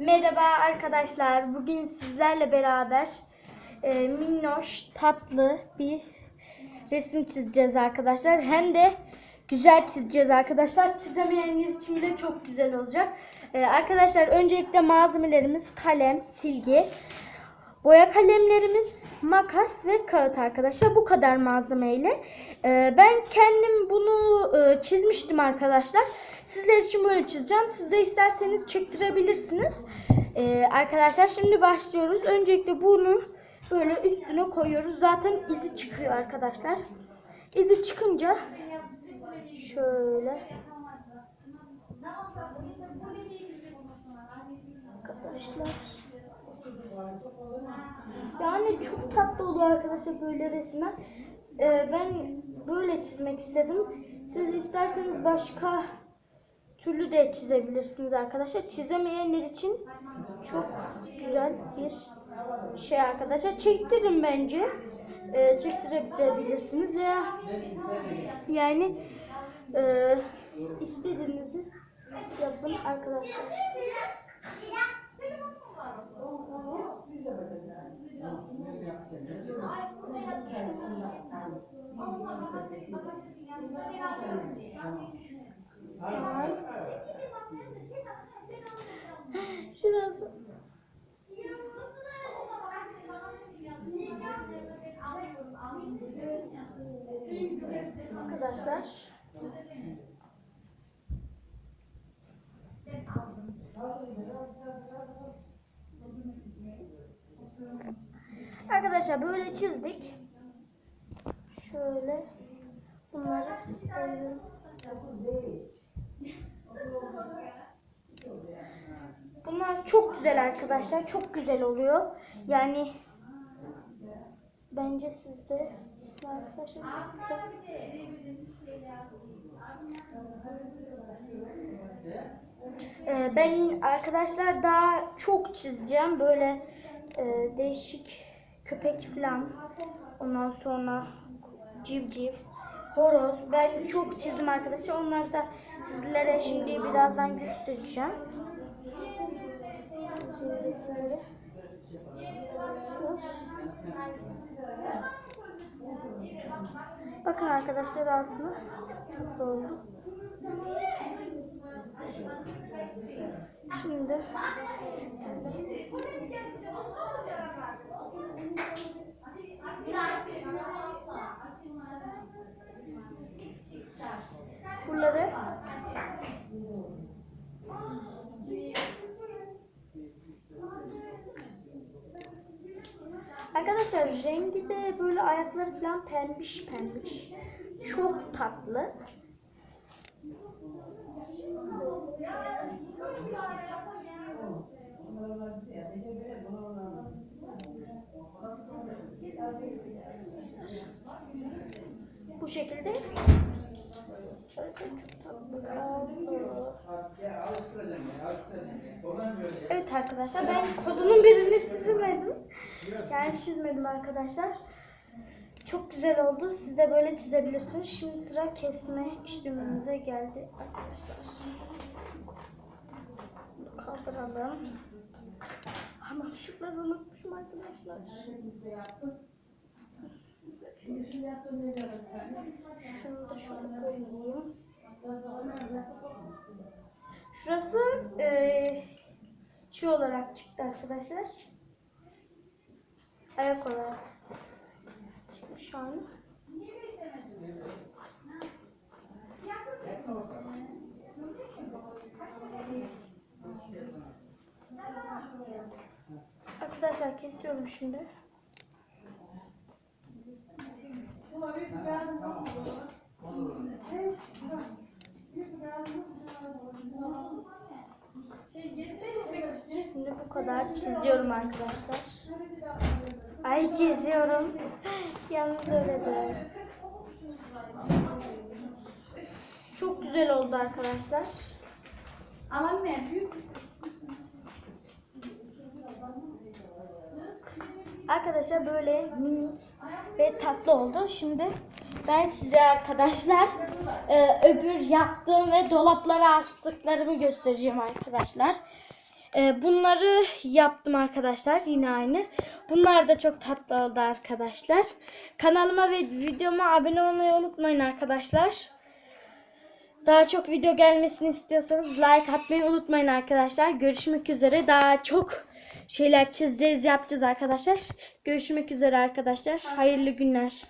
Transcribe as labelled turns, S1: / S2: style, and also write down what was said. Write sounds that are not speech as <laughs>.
S1: Merhaba arkadaşlar. Bugün sizlerle beraber e, minnoş, tatlı bir resim çizeceğiz arkadaşlar. Hem de güzel çizeceğiz arkadaşlar. Çizemeyenler için bile çok güzel olacak. E, arkadaşlar öncelikle malzemelerimiz kalem, silgi, boya kalemlerimiz, makas ve kağıt arkadaşlar. Bu kadar malzemeyle. E, ben kendim bunu e, çizmiştim arkadaşlar. Sizler için böyle çizeceğim. Siz de isterseniz çektirebilirsiniz. E, arkadaşlar şimdi başlıyoruz. Öncelikle bunu böyle üstüne koyuyoruz. Zaten izi çıkıyor arkadaşlar. İzi çıkınca şöyle arkadaşlar yani çok tatlı oluyor arkadaşlar böyle resimler. Ee, ben böyle çizmek istedim. Siz isterseniz başka türlü de çizebilirsiniz arkadaşlar. Çizemeyenler için çok güzel bir şey arkadaşlar. Çektirin bence. Ee, çektirebilirsiniz veya yani e, istediğinizi yapın arkadaşlar. Şurası. Arkadaşlar böyle çizdik. Şöyle bunları. Bunlar çok güzel arkadaşlar. Çok güzel oluyor. Yani bence siz de siz arkadaşlar. Ee, ben arkadaşlar daha çok çizeceğim. Böyle e, değişik köpek falan. Ondan sonra civciv, horoz. Ben çok çizdim arkadaşlar. Onları da sizlere şimdi birazdan göstereceğim. Bakın arkadaşlar altına çok oldu. Şimdi buraları Arkadaşlar rengi de böyle ayakları falan pembiş pembiş. Çok tatlı. Bu şekilde. Şöyle çok tatlı oldu. Evet arkadaşlar ben kolunun birini çizemedim. Yani çizmedim arkadaşlar. Çok güzel oldu. Siz de böyle çizebilirsiniz. Şimdi sıra kesme işlemimize geldi arkadaşlar. Bunu Kaldıralım. Ama şunları unutmuşum arkadaşlar. Şunu da şöyle. Şurası eee çiğ olarak çıktı arkadaşlar. Ayak olarak çıkmış şu an. Arkadaşlar kesiyorum şimdi. Şimdi bu kadar çiziyorum arkadaşlar. Ay geziyorum. <laughs> Yalnız öyle de. Çok güzel oldu arkadaşlar.
S2: Alan ne? Büyük
S1: Arkadaşlar böyle minik ve tatlı oldu. Şimdi ben size arkadaşlar e, öbür yaptığım ve dolaplara astıklarımı göstereceğim arkadaşlar. Ee, bunları yaptım arkadaşlar yine aynı. Bunlar da çok tatlı oldu arkadaşlar. Kanalıma ve videoma abone olmayı unutmayın arkadaşlar. Daha çok video gelmesini istiyorsanız like atmayı unutmayın arkadaşlar. Görüşmek üzere. Daha çok şeyler çizeceğiz, yapacağız arkadaşlar. Görüşmek üzere arkadaşlar. Hayırlı günler.